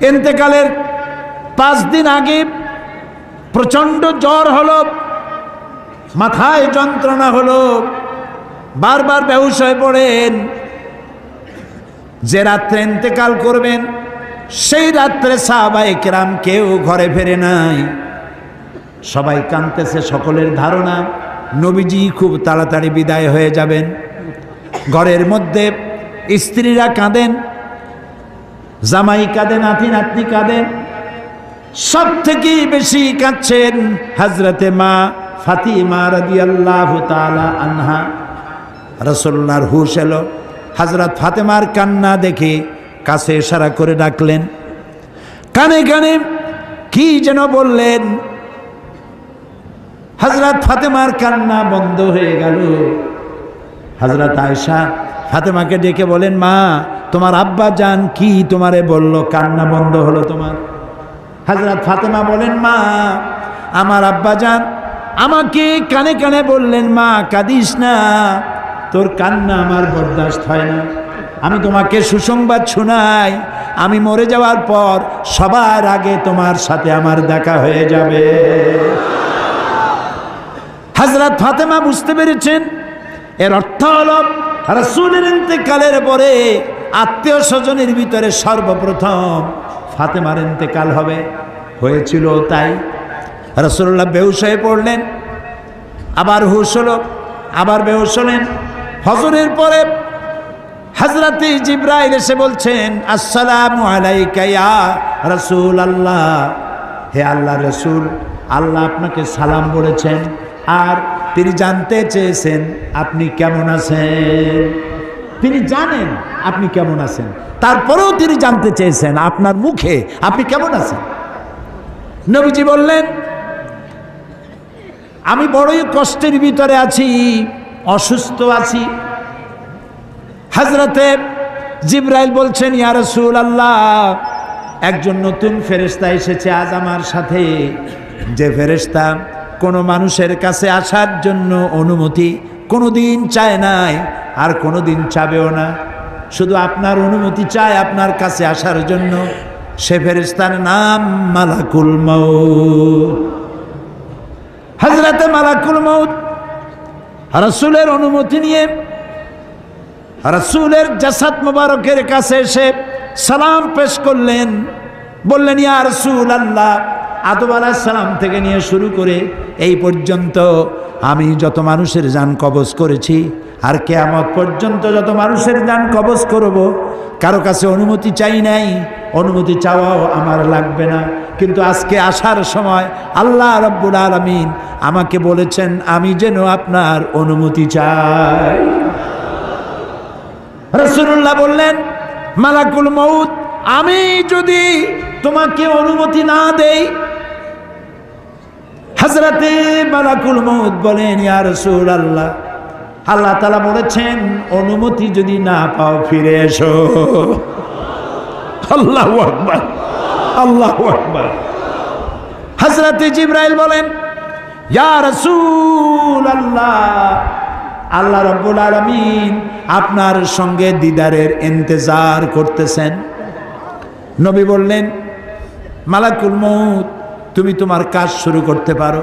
এতেকালের পাঁচ দিন আগে প্রচণ্ড জ্বর হলো, মাথায় যন্ত্রণা হলো, বারবার হয়ে পড়েন। যে রাত্রে ইন্তেকাল করবেন, সেই রাত্রে সাহাবাই কেরাম কেউ ঘরে ফেরে নাই। সবাই কাঁদতেছে সকলের ধারণা, নবীজি খুব তাড়াতাড়ি বিদায় হয়ে যাবেন। ঘরের মধ্যে স্ত্রীরা কাঁদেন জামাই কাঁদেন নাতি, নাতনি কাঁদেন সব থেকে বেশি কাঁদছেন হাজরতে মা ফাতিমা রাদিয়াল্লাহু তাআলা আনহা। রসল্লার হুশ এলো। হাজরত ফাতেমার কান্না দেখে কাছে ইশারা করে ডাকলেন, কানে কানে কি যেন বললেন। হজরত ফাতেমার কান্না বন্ধ হয়ে গেল। হজরত আয়সা ফাতেমাকে ডেকে বলেন, মা তোমার আব্বা যান কি তোমারে বলল? কান্না বন্ধ হলো তোমার। হজরত ফাতেমা বলেন, মা, আমার আব্বা যান আমাকে কানে কানে বললেন, মা, কাঁদিস না, তোর কান্না আমার বরদাস্ত হয় না। আমি তোমাকে সুসংবাদ শোনাই, আমি মরে যাওয়ার পর সবার আগে তোমার সাথে আমার দেখা হয়ে যাবে। হাজরত ফাতেমা বুঝতে পেরেছেন, এর অর্থ হল, রসুলের ইন্তেকালের পরে আত্মীয় স্বজনের ভিতরে সর্বপ্রথম ফাতেমার ইন্তেকাল হবে। হয়েছিল তাই রসুল্লাহ বেহুশ হয়ে পড়লেন, আবার হুশ হলো, আবার বেহুশ হলেন। হজরের পরে হজরতে জিব্রাইল এসে বলছেন, আসসালামু আলাইকা ইয়া রসুল আল্লাহ হে আল্লাহ রসুল, আল্লাহ আপনাকে সালাম বলেছেন, আর তিনি জানতে চেয়েছেন, আপনি কেমন আছেন? তিনি জানেন আপনি কেমন আছেন। তারপরেও তিনি জানতে চেয়েছেন আপনার মুখে আপনি কেমন আছেন। নবীজি বললেন, আমি বড়ই কষ্টের ভিতরে আছি, অসুস্থ আছি। হাজরতে জিব্রাইল বলছেন, ইয়া রসুল আল্লাহ একজন নতুন ফেরেস্তা এসেছে আজ আমার সাথে। যে ফেরেস্তা কোনো মানুষের কাছে আসার জন্য অনুমতি কোনো দিন চায় নাই আর কোনো দিন চাবেও না। শুধু আপনার অনুমতি চায় আপনার কাছে আসার জন্য। সে ফেরেস্তার নাম মালাকুল মৌত হজরতে মালাকুল মৌত রসুলের অনুমতি নিয়ে রসুলের জাসাদ মুবারকের কাছে এসে সালাম পেশ করলেন। বললেন, ইয়া রসুল আল্লাহ আদব সালাম থেকে নিয়ে শুরু করে এই পর্যন্ত আমি যত মানুষের যান কবজ করেছি আর কেয়ামত পর্যন্ত যত মানুষের যান কবজ করব, কারও কাছে অনুমতি চাই নাই, অনুমতি চাওয়াও আমার লাগবে না। কিন্তু আজকে আসার সময় আল্লাহ রব্বুল আলমিন আমাকে বলেছেন, আমি যেন আপনার অনুমতি চাই। রসুল্লাহ বললেন, মালাকুল মৌত আমি যদি তোমাকে অনুমতি না দেই হাজরাতে মালাকুল মৌত বলেন, ইয়া রসুল আল্লাহ আল্লাহ তালা বলেছেন, অনুমতি যদি না পাও ফিরে এসো। আল্লাহ আকবার আল্লাহ আকবার। হজরতে জিব্রাইল বলেন আল্লাহ রব্বুল আলমিন আপনার সঙ্গে দিদারের ইন্তজার করতেছেন। নবী বললেন, মালাকুল মৌত তুমি তোমার কাজ শুরু করতে পারো।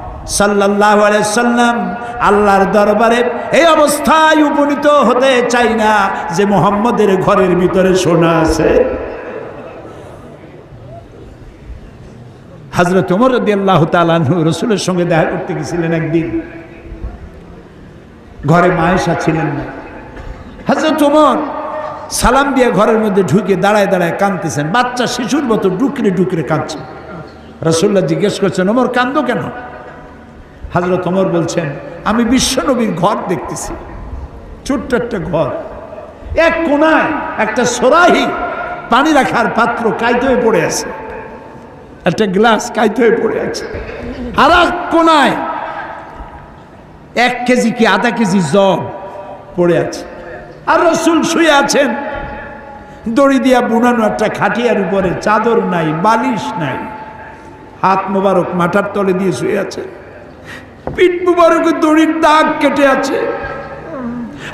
সাল্লাহ সাল্লাম আল্লাহর দরবারে এই অবস্থায় উপনীত হতে চাই না যে মোহাম্মদের ঘরের ভিতরে আছে। হাজরত উমর রদি আল্লাহ রসুলের সঙ্গে দেখা করতে গেছিলেন একদিন। ঘরে মায়েশা ছিলেন না। হাজরত উমর সালাম দিয়ে ঘরের মধ্যে ঢুকে দাঁড়ায় দাঁড়ায় কাঁদতেছেন। বাচ্চা শিশুর মতো ডুকরে ডুকরে কাঁদছে। রসুল্লাহ জিজ্ঞেস করছেন ওমর কান্দ কেন? হাজরত ওমর বলছেন, আমি বিশ্বনবীর ঘর দেখতেছি। ছোট্ট একটা ঘর। এক কোনায় একটা সরাহি পানি রাখার পাত্র কাইতে হয়ে পড়ে আছে। একটা গ্লাস কাইতে হয়ে পড়ে আছে। আর এক কোনায় এক কেজি কি আধা কেজি জব পড়ে আছে। আর রসুল শুয়ে আছেন। দড়ি দিয়া বুনানো একটা খাটিয়ার উপরে চাদর নাই, বালিশ নাই। হাত মোবারক মাথার তলে দিয়ে শুয়ে আছে। পিঠ মুবারকের দড়ির দাগ কেটে আছে।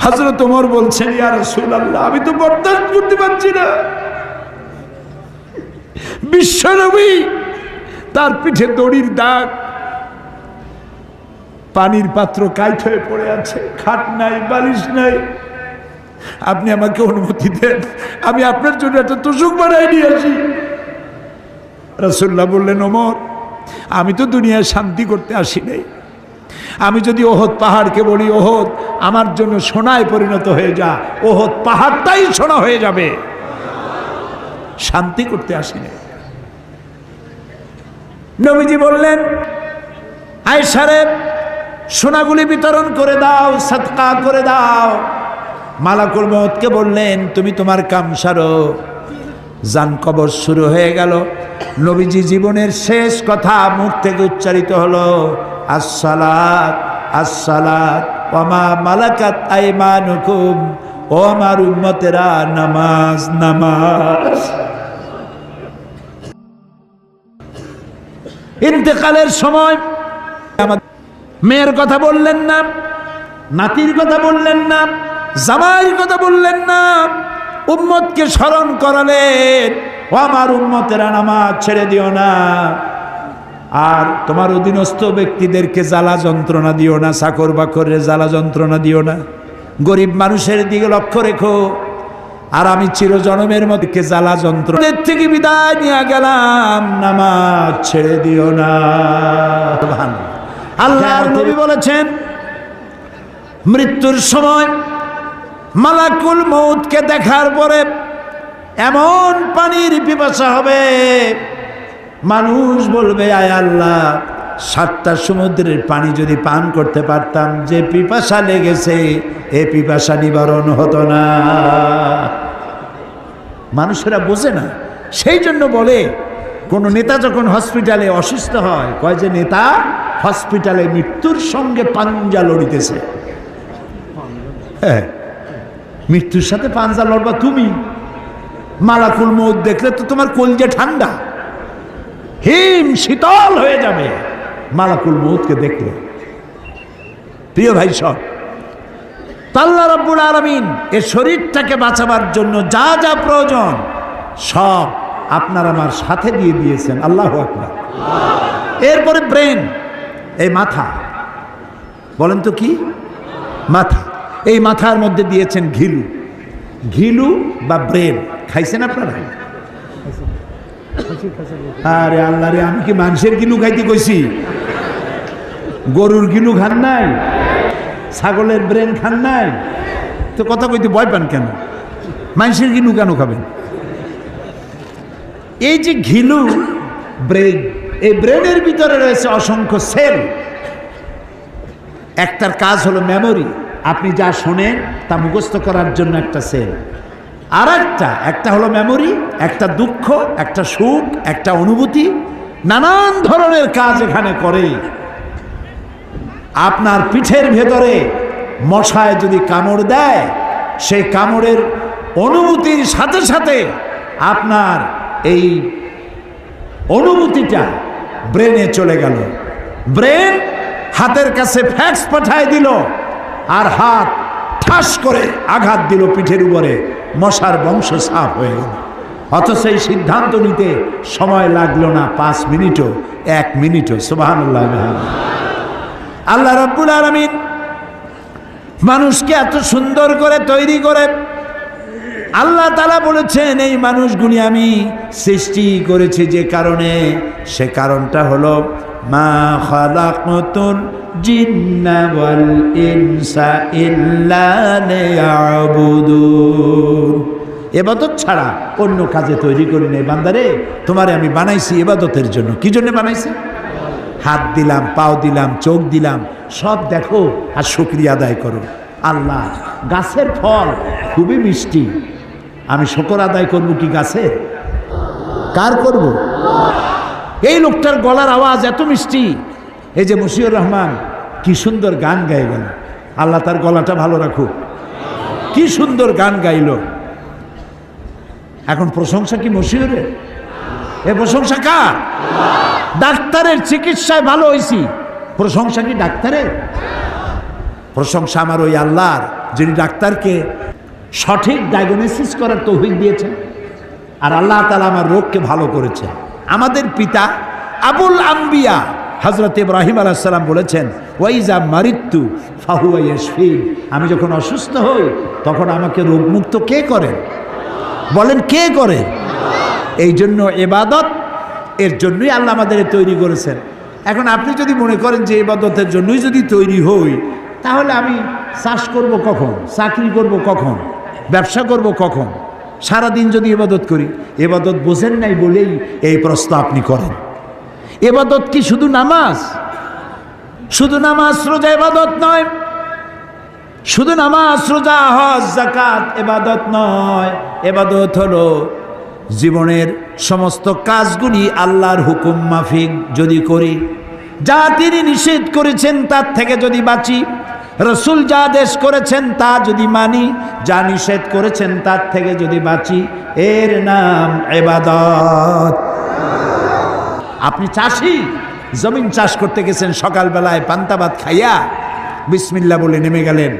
হাজরত তোমার বলছেন, ইয়া রসুল আল্লাহ আমি তো বরদাস্ত করতে পারছি না। বিশ্বনবী তার পিঠে দড়ির দাগ, পানির পাত্র কাইট হয়ে পড়ে আছে, খাট নাই, বালিশ নাই। আপনি আমাকে অনুমতি দেন, আমি আপনার জন্য একটা তোষক বানাই নিয়ে আসি। রসুল্লাহ বললেন, ওমর, আমি তো দুনিয়ায় শান্তি করতে আসি নাই। আমি যদি ওহদ পাহাড়কে বলি, ওহদ, আমার জন্য সোনায় পরিণত হয়ে যা। ওহদ পাহাড়টাই সোনা হয়ে যাবে। শান্তি করতে আসি নাই নবীজি বললেন আয়সারে সোনাগুলি বিতরণ করে দাও সৎকা করে দাও। মালাকুল মহৎকে বললেন, তুমি তোমার কাম সারো। যান কবর শুরু হয়ে গেল। নবীজি জীবনের শেষ কথা মুখ থেকে উচ্চারিত হলো। আসসালাত আসসালাত ওমা মালাকাত আইমানুকুম, ও আমার উম্মতেরা, নামাজ নামাজ। ইন্তেকালের সময় মেয়ের কথা বললেন না, নাতির কথা বললেন না, জামাইয়ের কথা বললেন না, উম্মতকে স্মরণ করালেন, ও আমার উম্মতেরা, নামাজ ছেড়ে দিও না। আর তোমার অধীনস্থ ব্যক্তিদেরকে জ্বালা যন্ত্রণা দিও না চাকর বাকরের জ্বালা যন্ত্রণা দিও না। গরিব মানুষের দিকে লক্ষ্য রেখো। আর আমি চিরজনমের মধ্যে জ্বালা যন্ত্রণের থেকে বিদায় নিয়ে গেলাম নামাজ ছেড়ে দিও না। আল্লাহ নবী বলেছেন মৃত্যুর সময় মালাকুল মৌতকে দেখার পরে এমন পানির পিপাসা হবে মানুষ বলবে, আয় আল্লাহ, সাতটা সমুদ্রের পানি যদি পান করতে পারতাম, যে পিপাসা লেগেছে, এ পিপাসা নিবারণ হতো না। মানুষেরা বোঝে না। সেই জন্য বলে, কোন নেতা যখন হসপিটালে অসুস্থ হয়, কয় যে, নেতা, হসপিটালে মৃত্যুর সঙ্গে পাঞ্জা লড়িতেছে। হ্যাঁ মৃত্যুর সাথে পাঞ্জা লড়বা তুমি। মালাকুল মৌত দেখলে তো তোমার কলজে ঠান্ডা। হিম শীতল হয়ে যাবে। মালাকুল মৌতকে দেখলে। প্রিয় ভাই সব তাল্লা রব্বুল আলমিন এ শরীরটাকে বাঁচাবার জন্য যা যা প্রয়োজন সব আপনার আমার সাথে দিয়ে দিয়েছেন। আল্লাহ আকবার। এরপরে ব্রেন, এই মাথা। বলেন তো কি? মাথা। এই মাথার মধ্যে দিয়েছেন ঘিলু। ঘিলু বা ব্রেন। খাইছেন আপনারা? আরে আল্লাহ রে, আমি কি মানুষের গিলু খাইতে কইছি? গরুর গিলু খান নাই? ছাগলের ব্রেন খান নাই? তো কথা কইতে ভয় পান কেন? মানুষের গিলু কেন খাবেন? এই যে ঘিলু ব্রেন, এই ব্রেনের ভিতরে রয়েছে অসংখ্য সেল। একটার কাজ হলো মেমোরি আপনি যা শোনেন তা মুখস্থ করার জন্য একটা সেল। আর একটা একটা হলো মেমোরি একটা দুঃখ, একটা সুখ, একটা অনুভূতি, নানান ধরনের কাজ এখানে করে। আপনার পিঠের ভেতরে মশায় যদি কামড় দেয়, সেই কামড়ের অনুভূতির সাথে সাথে আপনার এই অনুভূতিটা ব্রেনে চলে গেল। ব্রেন হাতের কাছে ফ্যাক্স পাঠায় দিল আর হাত ঠাস করে আঘাত দিল পিঠের উপরে। মশার বংশ সাফ হয়ে গেল। অথচ এই সিদ্ধান্ত নিতে সময় লাগল না, পাঁচ মিনিটও, এক মিনিটও সুবাহান্লাহ আল্লাহ রব্বুল আলমিন মানুষকে এত সুন্দর করে তৈরি করে, আল্লাহ তালা বলেছেন, এই মানুষগুলি আমি সৃষ্টি করেছি যে কারণে, সে কারণটা হলো মা খালাকুন জিন্না ইনসা ইল্লা এবাদত ছাড়া অন্য কাজে তৈরি করি নাই, বান্দারে। তোমারে আমি বানাইছি এবাদতের জন্য। কি জন্য বানাইছি? হাত দিলাম, পাও দিলাম, চোখ দিলাম, সব দেখো আর শুক্রিয়া আদায় করো। আল্লাহ, গাছের ফল খুবই মিষ্টি। আমি শকর আদায় করব কি গাছের? কার করব? এই লোকটার গলার আওয়াজ এত মিষ্টি। এই যে মুশিউর রহমান, কি সুন্দর গান গায়ে গেল আল্লাহ তার গলাটা ভালো রাখুক। কি সুন্দর গান গাইল। এখন প্রশংসা কি মশিউরের? এ প্রশংসা কার? ডাক্তারের চিকিৎসায় ভালো হয়েছি প্রশংসা কি ডাক্তারের? প্রশংসা আমার ওই আল্লাহর, যিনি ডাক্তারকে সঠিক ডায়াগনোসিস করার তৌফিক দিয়েছেন। আর আল্লাহ তালা আমার রোগকে ভালো করেছেন। আমাদের পিতা আবুল আম্বিয়া হজরত ইব্রাহিম আলাহিসাল্লাম বলেছেন, ওয়াইজা মারিত্যু ফাহুয়াইয়াসফিন আমি যখন অসুস্থ হই, তখন আমাকে রোগমুক্ত কে করেন? বলেন, কে করে এই জন্য এবাদত, এর জন্যই আল্লাহ আমাদের তৈরি করেছেন। এখন আপনি যদি মনে করেন যে এবাদতের জন্যই যদি তৈরি হই, তাহলে আমি চাষ করব কখন? চাকরি করব কখন? ব্যবসা করব কখন? সারাদিন যদি এবাদত করি এবাদত বোঝেন নাই বলেই এই প্রশ্ন আপনি করেন। এবাদত কি শুধু নামাজ? শুধু নামাজ, রোজা এবাদত নয়। শুধু নামাজ, রোজা, হজ জাকাত এবাদত নয়। এবাদত হলো জীবনের সমস্ত কাজগুলি আল্লাহর হুকুম মাফিক যদি করি, যা তিনি নিষেধ করেছেন তার থেকে যদি বাঁচি রসুল যা আদেশ করেছেন তা যদি মানি, যা নিষেধ করেছেন তার থেকে যদি বাঁচি, এর নাম এবাদত। আপনি চাষি, জমিন চাষ করতে গেছেন সকালবেলায় পান্তাবাদ খাইয়া বিসমিল্লা বলে নেমে গেলেন।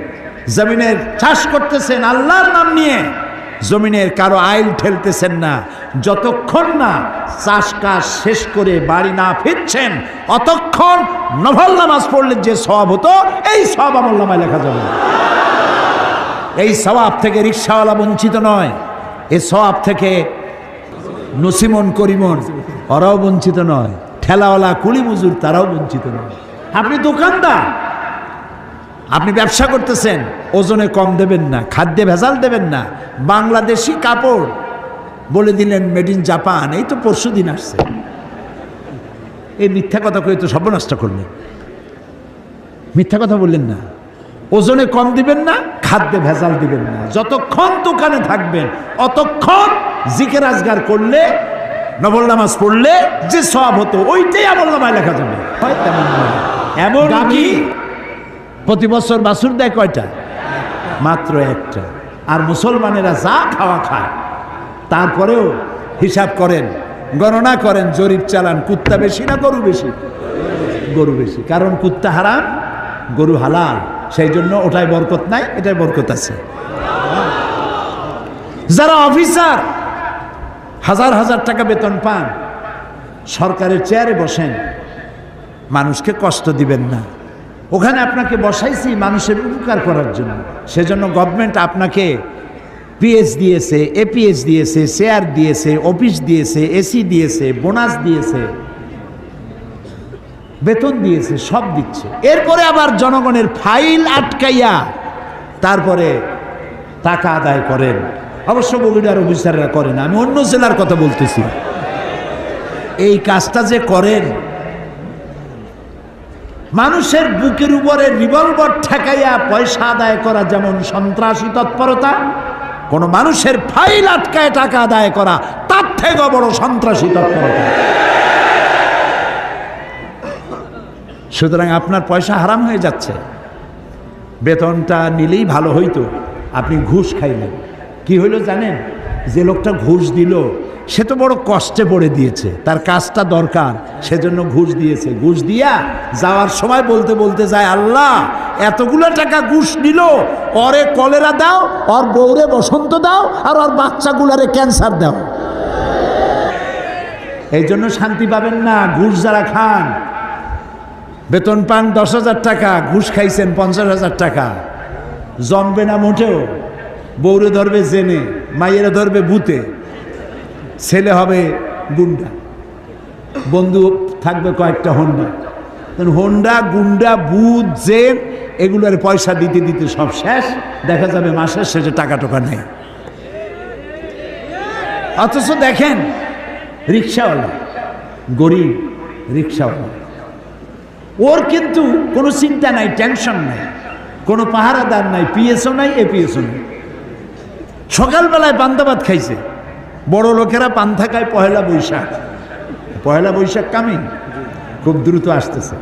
জমিনের চাষ করতেছেন আল্লাহর নাম নিয়ে। জমিনের কারও আইল ঠেলতেছেন না। যতক্ষণ না চাষ কাজ শেষ করে বাড়ি না ফিরছেন, অতক্ষণ নভল নামাজ পড়লে যে সব হতো, এই সব আমল নামায় লেখা যাবে এই সবাব থেকে রিক্সাওয়ালা বঞ্চিত নয় এই সবাব থেকে নসিমন, করিমন, ওরাও বঞ্চিত নয়, ঠেলাওয়ালা কুলি মজুর তারাও বঞ্চিত নয়। আপনি দোকানদার আপনি ব্যবসা করতেছেন ওজনে কম দেবেন না খাদ্যে ভেজাল দেবেন না বাংলাদেশি কাপড় বলে দিলেন মেড ইন জাপান এই তো পরশু দিন আসছে। এই মিথ্যা কথা কয়ে তো সর্বনষ্ট করলেন। মিথ্যা কথা বললেন না। ওজনে কম দিবেন না খাদ্যে ভেজাল দিবেন না। যতক্ষণ দোকানে থাকবেন অতক্ষণ জিকে রাজগার করলে নবল নামাজ পড়লে যে সব হতো ওইটাই আমল নামায় লেখা যাবে। হয় তেমন। এমন কি? প্রতি বছর বাসুর দেয় কয়টা? মাত্র একটা। আর মুসলমানেরা যা খাওয়া খায়, তারপরেও হিসাব করেন, গণনা করেন, জরিপ চালান, কুত্তা বেশি না গরু বেশি? গরু বেশি। কারণ কুত্তা হারাম, গরু হালাল। সেই জন্য ওটাই বরকত নাই, এটাই বরকত আছে। যারা অফিসার, হাজার হাজার টাকা বেতন পান, সরকারের চেয়ারে বসেন, মানুষকে কষ্ট দিবেন না। ওখানে আপনাকে বসাইছি মানুষের উপকার করার জন্য। সেজন্য গভর্নমেন্ট আপনাকে পিএস দিয়েছে এপিএস দিয়েছে শেয়ার দিয়েছে অফিস দিয়েছে এসি দিয়েছে বোনাস দিয়েছে, বেতন দিয়েছে, সব দিচ্ছে। এরপরে আবার জনগণের ফাইল আটকাইয়া তারপরে টাকা আদায় করেন। অবশ্য বগুড়ার অফিসাররা করে না আমি অন্য জেলার কথা বলতেছি। এই কাজটা যে করেন মানুষের বুকের উপরে রিভলভার ঠেকাইয়া পয়সা আদায় করা যেমন সন্ত্রাসী তৎপরতা, কোন মানুষের ফাইল আটকায় টাকা আদায় করা, তার থেকে বড় সন্ত্রাসী তৎপরতা। সুতরাং আপনার পয়সা হারাম হয়ে যাচ্ছে। বেতনটা নিলেই ভালো হইতো। আপনি ঘুষ খাইলেন। কি হইল জানেন? যে লোকটা ঘুষ দিল সে তো বড় কষ্টে পড়ে দিয়েছে। তার কাজটা দরকার, সেজন্য ঘুষ দিয়েছে। ঘুষ দিয়া যাওয়ার সময় বলতে বলতে যায়, আল্লাহ, এতগুলো টাকা ঘুষ নিল, অরে কলেরা দাও, অর বউরে বসন্ত দাও, আর ওর বাচ্চাগুলারে ক্যান্সার দাও। এই জন্য শান্তি পাবেন না, ঘুষ যারা খান। বেতন পান দশ হাজার টাকা, ঘুষ খাইছেন পঞ্চাশ হাজার টাকা। জমবে না মোটেও, বউরে ধরবে জেনে, মাইয়েরা ধরবে বুতে ছেলে হবে গুন্ডা। বন্ধু থাকবে কয়েকটা হোন্ডা। হোন্ডা, গুন্ডা বুথ জেন, এগুলোর পয়সা দিতে দিতে সব শেষ। দেখা যাবে মাসের শেষে টাকা টোকা নেই। অথচ দেখেন, রিক্সাওয়ালা, গরিব রিক্সাওয়ালা। ওর কিন্তু কোনো চিন্তা নাই, টেনশন নাই, কোনো পাহারাদার নাই, পিএসও নাই, এপিএসও নাই। সকালবেলায় পান্তাবাদ খাইছে। বড় লোকেরা পান্থা খায় পহেলা বৈশাখ। পয়লা বৈশাখ কামি খুব দ্রুত আসতেছে।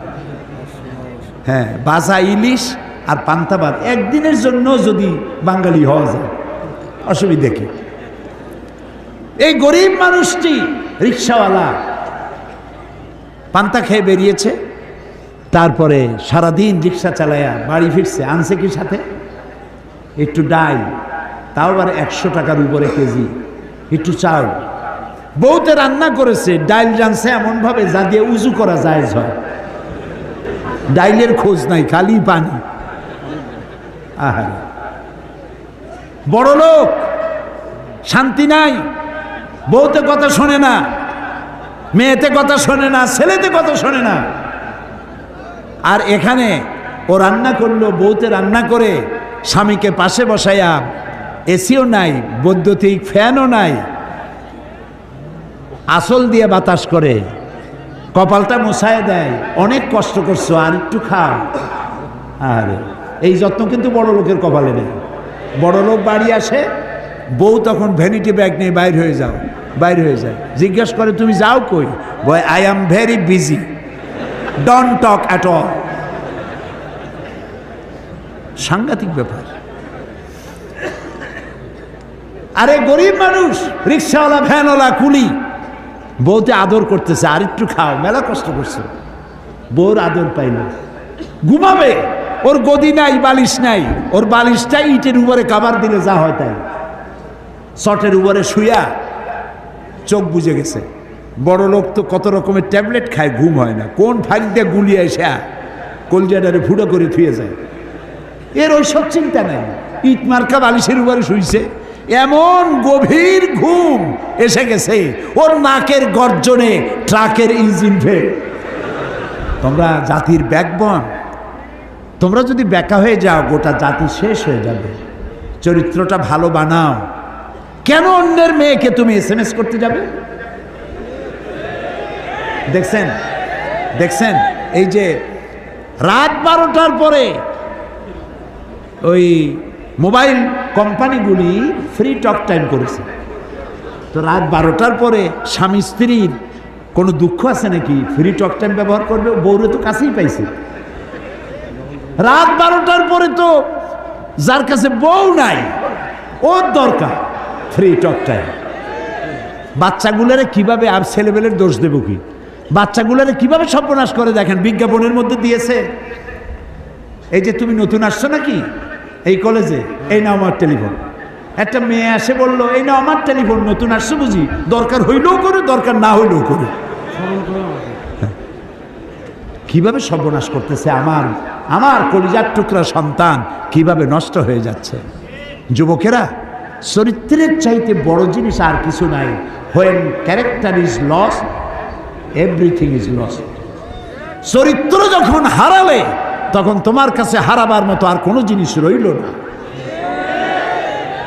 হ্যাঁ বাসা ইলিশ আর পান্তাবাদ একদিনের জন্য যদি বাঙালি হওয়া যায়। অসুবিধে কি? এই গরিব মানুষটি রিক্সাওয়ালা পান্তা খেয়ে বেরিয়েছে। তারপরে সারাদিন রিক্সা চালায়া বাড়ি ফিরছে, আনছে কি সাথে? একটু ডাল, তাও আবার একশো টাকার উপরে কেজি। একটু চাউল বউতে রান্না করেছে, ডাইল জানছে এমনভাবে যা দিয়ে উজু করা যায় হয়। ডাইলের খোঁজ নাই, খালি পানি। আহারে। বড় লোক, শান্তি নাই। বউতে কথা শোনে না, মেয়েতে কথা শোনে না, ছেলেতে কথা শোনে না। আর এখানে ও রান্না করল, বউতে রান্না করে স্বামীকে পাশে বসাইয়া এসিও নাই, বৈদ্যুতিক ফ্যানও নাই। আসল দিয়ে বাতাস করে, কপালটা মশায় দেয়, অনেক কষ্ট করছ, আর একটু খাও। আর, এই যত্ন কিন্তু বড় লোকের কপালে নেই। বড় লোক বাড়ি আসে, বউ তখন ভ্যানিটি ব্যাগ নিয়ে বাইর হয়ে যাও, বাইর হয়ে যায়। জিজ্ঞেস করে, তুমি যাও কই? Boy I am very busy don't talk at all সাংঘাতিক ব্যাপার। আরে গরিব মানুষ, রিক্সাওয়ালা, ভ্যানওয়ালা, কুলি। বউতে আদর করতেছে, আর একটু খাও, মেলা কষ্ট করছে। বউর আদর পাইল ঘুমাবে, ওর গদি নাই, বালিশ নাই। ওর বালিশটা ইটের উপরে কাবার দিলে যা হয় তাই। শটের উপরে শুয়া চোখ বুঝে গেছে। বড় লোক তো কত রকমের ট্যাবলেট খায়, ঘুম হয় না। কোন ফাইল দিয়ে গুলিয়ে এসে কলজাটারে ফুটো করে থুয়ে যায়। এর ওই সব চিন্তা নাই। ইট মার্কা বালিশের উপরে শুইছে। এমন গভীর ঘুম এসে গেছে, ওর নাকের গর্জনে ট্রাকের ইঞ্জিন ফেল। তোমরা জাতির ব্যাকবন, তোমরা যদি ব্যাকা হয়ে যাও, গোটা জাতি শেষ হয়ে যাবে। চরিত্রটা ভালো বানাও। কেন অন্যের মেয়েকে তুমি এস করতে যাবে? দেখছেন দেখছেন, এই যে রাত বারোটার পরে ওই মোবাইল কোম্পানিগুলি ফ্রি টক টাইম করেছে। তো রাত বারোটার পরে স্বামী স্ত্রীর কোনো দুঃখ আছে নাকি? ফ্রি টক টাইম ব্যবহার করবে, বউরে তো কাছেই পাইছে। রাত বারোটার পরে তো যার কাছে বউ নাই, ওর দরকার ফ্রি টক টাইম বাচ্চাগুলোরে কীভাবে আর ছেলেবেলের দোষ দেব কি? বাচ্চাগুলোরে কীভাবে সর্বনাশ করে দেখেন? বিজ্ঞাপনের মধ্যে দিয়েছে। এই যে তুমি নতুন আসছো নাকি? এই কলেজে, এই না আমার টেলিফোন। একটা মেয়ে এসে বলল, এই না আমার টেলিফোন, নতুন আসছো বুঝি। দরকার হইলেও করে, দরকার না হইলেও করে। কীভাবে সর্বনাশ করতেছে আমার আমার কলিজার টুকরা সন্তান কীভাবে নষ্ট হয়ে যাচ্ছে? যুবকেরা, চরিত্রের চাইতে বড় জিনিস আর কিছু নাই। When character is loss everything is loss চরিত্র যখন হারাবে তখন তোমার কাছে হারাবার মতো আর কোনো জিনিস রইল না।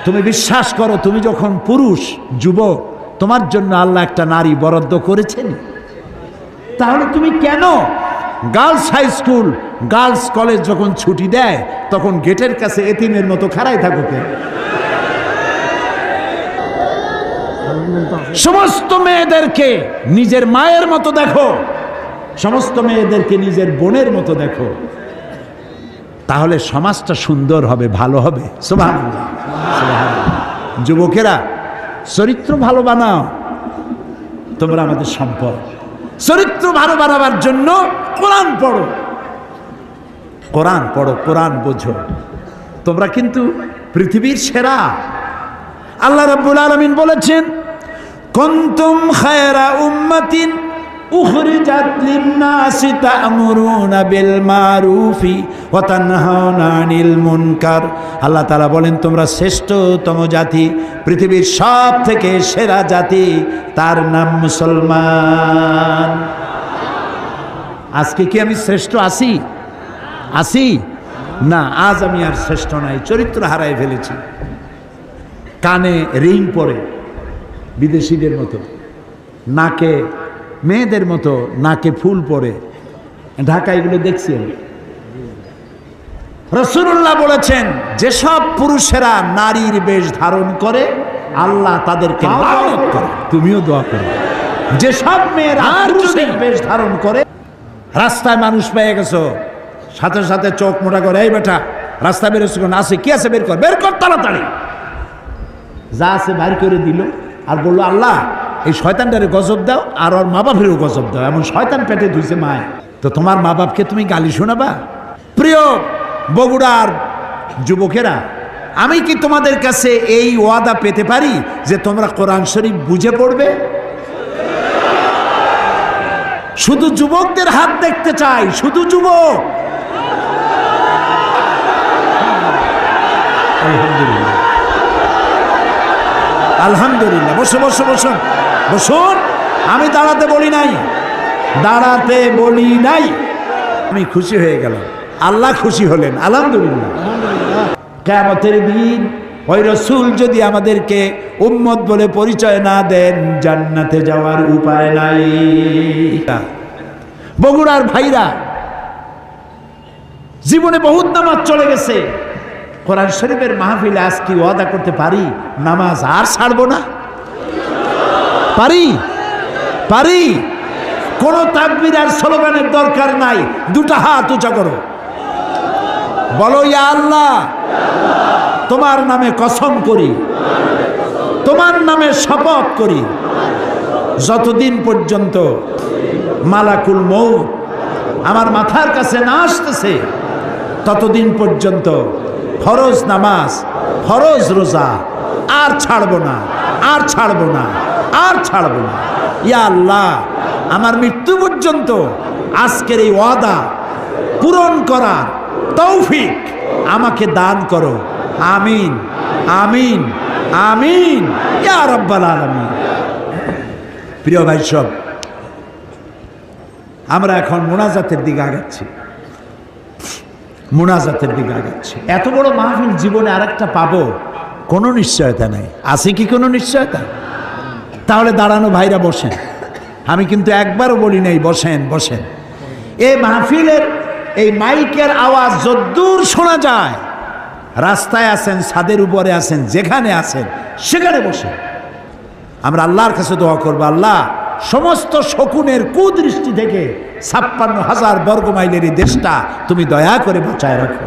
তুমি বিশ্বাস করো, তুমি যখন পুরুষ, যুবক, তোমার জন্য আল্লাহ একটা নারী বরাদ্দ করেছেন। তাহলে তুমি কেন? Girls high school, girls college যখন ছুটি দেয়, তখন গেটের কাছে এতিমের মতো খাড়াই থাকো সমস্ত মেয়েদেরকে নিজের মায়ের মতো দেখো। সমস্ত মেয়েদেরকে নিজের বোনের মতো দেখো। তাহলে সমাজটা সুন্দর হবে, ভালো হবে। যুবকেরা, চরিত্র ভালো বানাও। তোমরা আমাদের সম্পদ। চরিত্র ভালো বানাবার জন্য কোরআন পড়ো। কোরআন পড়ো, কোরআন বোঝো। তোমরা কিন্তু পৃথিবীর সেরা। আল্লাহ রাব্বুল আলমিন বলেছেন, কুনতুম খায়রা উম্মাতিন তা'মুরুনা বিল মারুফি ওয়া তানহাউনা আনিল মুনকার। আল্লাহ তাআলা বলেন, তোমরা শ্রেষ্ঠতম জাতি, পৃথিবীর সব থেকে সেরা জাতি, তার নাম মুসলমান। আজকে কি আমি শ্রেষ্ঠ আছি? আছি? না, আজ আমি আর শ্রেষ্ঠ নাই, চরিত্র হারাই ফেলেছি। কানে রিং পরে, বিদেশিদের মতো, নাকে মেয়েদের মতো নাকে ফুল পরে। ঢাকা এগুলো দেখছি আমি। রসুল্লাহ বলেছেন যেসব পুরুষেরা নারীর বেশ ধারণ করে আল্লাহ তাদেরকে করে। তুমিও দোয়া করো। যেসব মেয়েরা পুরুষের বেশ ধারণ করে রাস্তায় মানুষ পেয়ে গেছো সাথে সাথে চোখ মোটা করে এই বেটা রাস্তায় বেরোচ্ছে কোন? আছে কি আছে? বের কর বের কর তাড়াতাড়ি। যা আছে বাইর করে দিল আর বলল আল্লাহ এই শয়তানটারে গজব দাও আর ওর মা বাপেরও গজব দাও। এমন শয়তান পেটে ধুইছে মায়। তো তোমার মা বাপকে তুমি গালি শোনাবা? প্রিয় বগুড়ার যুবকেরা, আমি কি তোমাদের কাছে এই ওয়াদা পেতে পারি যে তোমরা কোরআন শরীফ বুঝে পড়বে? শুধু যুবকদের হাত দেখতে চাই, শুধু যুবক! আলহামদুলিল্লাহ। আলহামদুলিল্লাহ, বসে বসে বসুন বসুন, আমি দাঁড়াতে বলি নাই, দাঁড়াতে বলি নাই। আমি খুশি হয়ে গেলাম, আল্লাহ খুশি হলেন, আলহামদুলিল্লাহ। কেমতের দিন ওই রসুল যদি আমাদেরকে উম্মত বলে পরিচয় না দেন, জান্নাতে যাওয়ার উপায় নাই। বগুড়ার ভাইরা, জীবনে বহুত নামাজ চলে গেছে। কোরআন শরীফের মাহফিলে আজ কি ওয়াদা করতে পারি? নামাজ আর ছাড়বো না? পারি? পারি? কোন তাকবির আর স্লোগানের দরকার নাই। দুটা হাত উঁচা করো। বলো, ইয়া আল্লাহ, তোমার নামে কসম করি। তোমার নামে শপথ করি। যতদিন পর্যন্ত মালাকুল মৌ আমার মাথার কাছে না আসতেছে, ততদিন পর্যন্ত ফরজ নামাজ, ফরজ রোজা আর ছাড়বো না, আর ছাড়বো না। আর ছাড়বো না। ইয়া আল্লাহ, আমার মৃত্যু পর্যন্ত আজকের এই ওয়াদা পূরণ করার তৌফিক আমাকে দান করো। আমিন আমিন আমিন। ইয়া প্রিয় ভাই সব, আমরা এখন মোনাজাতের দিকে আগাচ্ছি। মোনাজাতের দিকে আগাচ্ছি। এত বড় মাহফিল জীবনে আরেকটা পাবো, কোনো নিশ্চয়তা নাই। আছে কি কোনো নিশ্চয়তা? তাহলে দাঁড়ানো ভাইরা বসেন। আমি কিন্তু একবারও বলি নাই, বসেন বসেন। এই মাহফিলের এই মাইকের আওয়াজ যদ্দূর শোনা যায়, রাস্তায় আছেন, ছাদের উপরে আছেন, যেখানে আছেন, সেখানে বসে আমরা আল্লাহর কাছে দোয়া করব, আল্লাহ, সমস্ত শকুনের কুদৃষ্টি থেকে ছাপ্পান্ন হাজার বর্গ মাইলের এই দেশটা তুমি দয়া করে বাঁচায় রাখো।